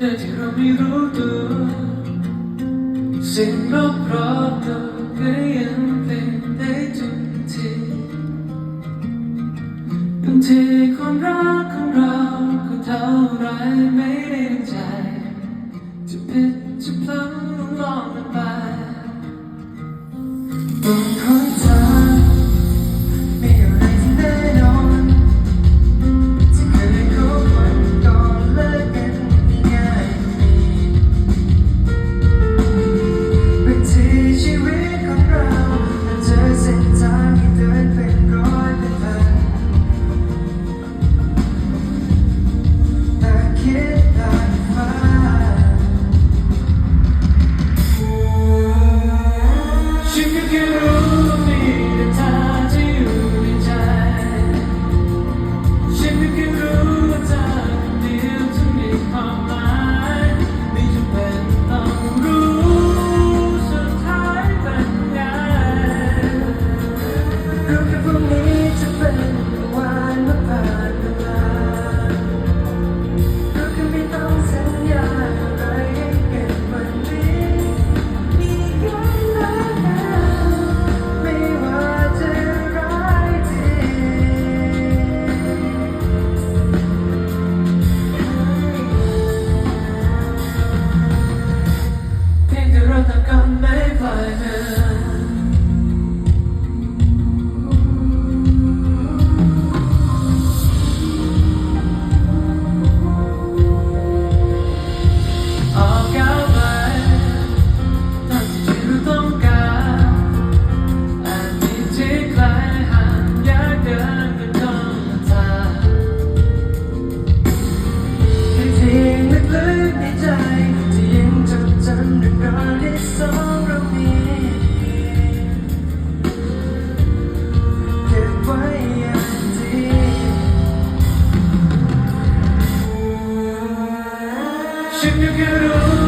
โดยที่เราไม่รู้ตัวสิ่งรอบๆตัวก็ยังเปลี่ยนได้ทุกทีบางทีความรักของเราก็เท่าไรไม่ได้ดังใจ จะผิดจะพลั้งมองมันไป กั ฉัน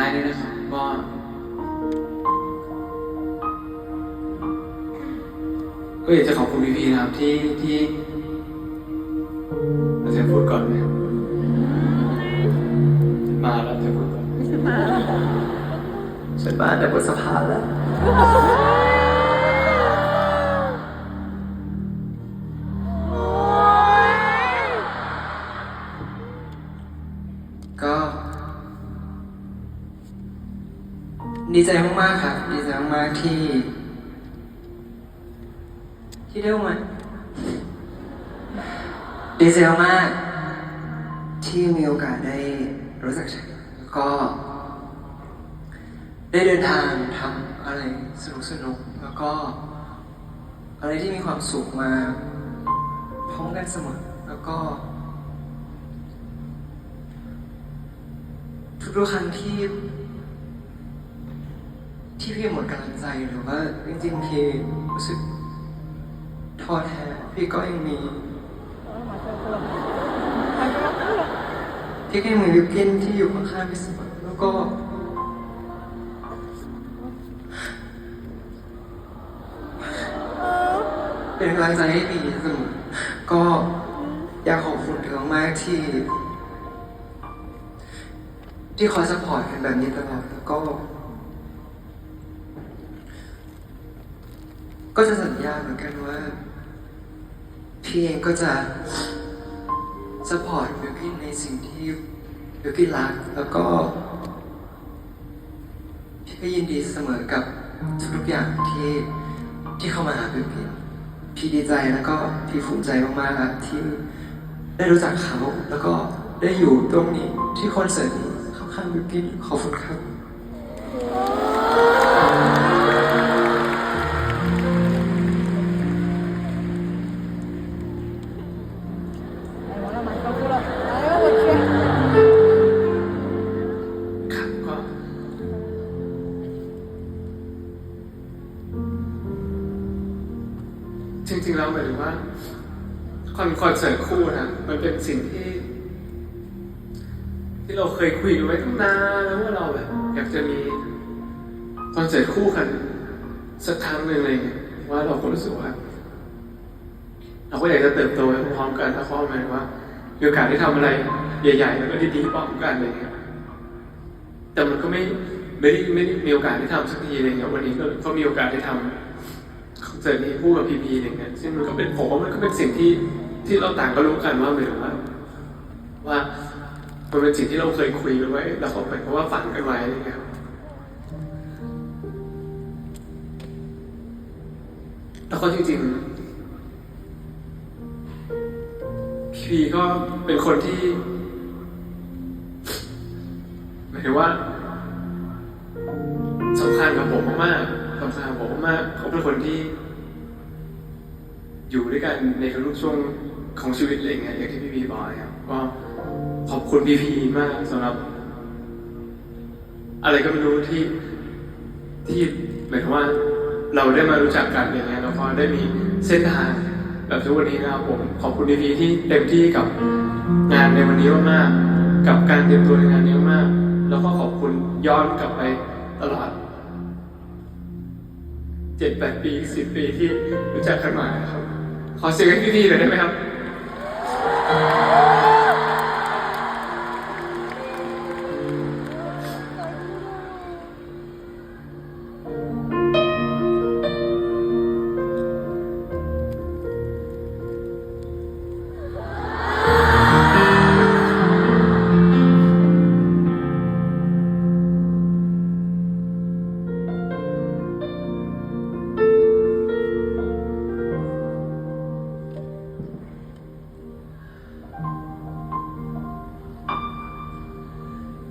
ท้ายด้วยนะครับก็ก็อยากจะขอบคุณพี่ๆนะครับที่ที่เราจะพูดก่อนไหมมาแล้วจะพูดก่อนฉันมาแต่บนสะพานแล้ว ดีใจมากๆครับ ดีใจมากๆที่ ที่ได้มาดีใจมากๆที่มีโอกาสได้รู้จักฉันก็ ได้เดินทางทำอะไรสนุกสนุกๆแล้วก็ อะไรที่มีความสุขมาพร้อมกันเสมอแล้วก็ ทุกๆครั้งที่ ที่พี่หมดกำลังใจหรือว่าจริงๆพี่รู้สึกท้อแท้พี่ก็ยังมีพี่ก็ยังมีวิวกินที่อยู่ข้างๆพี่เสมอแล้วก็เป็นกำลังใจให้พี่เสมอก็อยากขอบคุณเธอมากที่ ที่คอยสปอร์ตกันแบบนี้ตลอดแล้วก็ ก็จะสัญญาเหมือนกันว่า พี่เองก็จะสปอร์ตบิวกินในสิ่งที่บิวกินรัก แล้วก็ พี่ก็ยินดีเสมอกับทุกๆอย่างที่ที่เข้ามาหาบิวกิน พี่ดีใจแล้วก็พี่ภูมิใจมากๆครับที่ได้รู้จักเขาแล้วก็ได้อยู่ตรงนี้ที่คอนเสิร์ตนี้ข้างๆบิวกินขอบคุณครับายถึงว่าคอนคอนเสิร์ตคู่นะมันเป็นสิ่งที่ ที่เราเคยคุยกันไว้ตั้งนานแล้วว่าเราแบบอยากจะมีคอนเสิร์ตคู่กัน สักครั้งหนึ่งอะไรเงี้ยว่าเราก็รู้สึกว่าเราก็อยากจะเติบโตไปพร้อมกันแล้วก็หมายว่ามีโอกาสได้ทำอะไร ใหญ่ๆแล้วก็ดีๆพร้อมกันอะไรเงี้ยแต่มันก็ไม่ไม่ได้ไม่ได้มีโอกาสได้ทำสักทีอะไรเงี้ยวันนี้ก็ก็มีโอกาสได้ทำคอน เสิร์ตนี้คู่กับพีพีอะไรเงี้ยซึ่งมันก็เป็นผมว่ามันก็เป็นสิ่งที่ที่เราต่างก็รู้กันว่าหมายถึงว่าว่ามันเป็นสิ่งที่เราเคยคุยกันไว้แล้วก็เหมายความว่าฝันกันไว้อะไรเงี้ยครับแล้วก็จริงๆพีพีก็เป็นคนที่หมายถึงว่าสำคัญกับผมมากๆสำคัญกับผมมากเขาเป็นคนที่ อยู่ด้วยกันในทุกช่วงของชีวิตอะไรอย่างเงี้ยอย่างที่พี่พีบอกนะครับก็ขอบคุณพี่พีมากสำหรับ อะไรก็ไม่รู้ที่ที่หมายถึงว่าเราได้มารู้จักกันอย่างเงี้ยแล้วก็ได้มีเส้นทางแบบทุกวันนี้นะครับผมขอบคุณพี่พีที่เต็มที่กับงานในวันนี้มากๆกับการเตรียมตัวในงานนี้มาก แล้วก็ขอบคุณย้อนกลับไปตลอดเจ็ดแปดปีสิบปีที่รู้จักกันมาครับ ขอเสียงให้พี่พีหน่อยได้ไหมครับ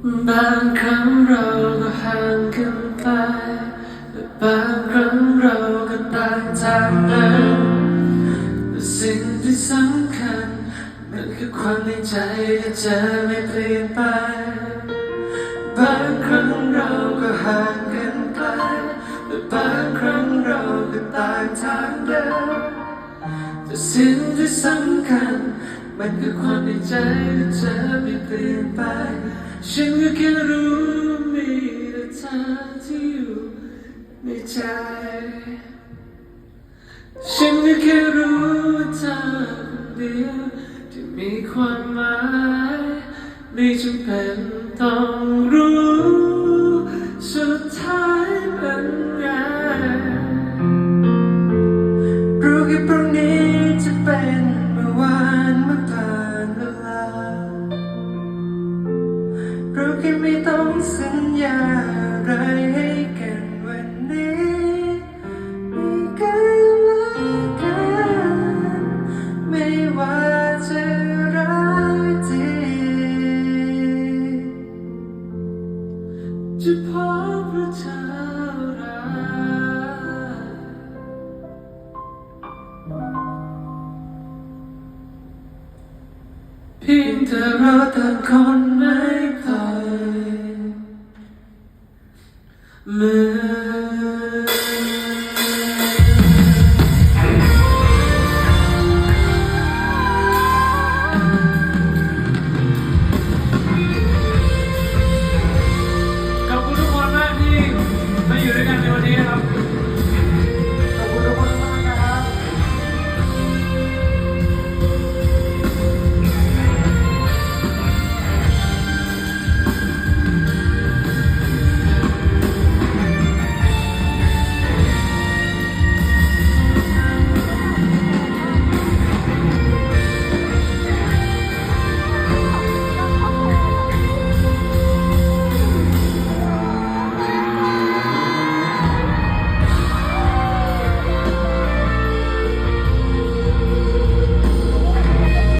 บางครั้งเราก็ห่างกันไปแต่บางครั้งเราก็ต่างจากกันแต่สิ่งที่สำคัญมันคือความในใจที่จะไม่เปลี่ยนไปบางครั้งเราก็ห่างกันไกลแต่บางครั้งเราก็ต่างทางเดินแต่สิ่งที่สำคัญมันคือความในใจที่เธอไม่เปลี่ยนไป ฉันก็แค่รู้มีแต่เธอที่อยู่ในใจ ฉันก็แค่รู้เธอคนเดียวที่มีความหมายไม่จำเป็นต้องรู้ สุดท้ายเป็นไง สั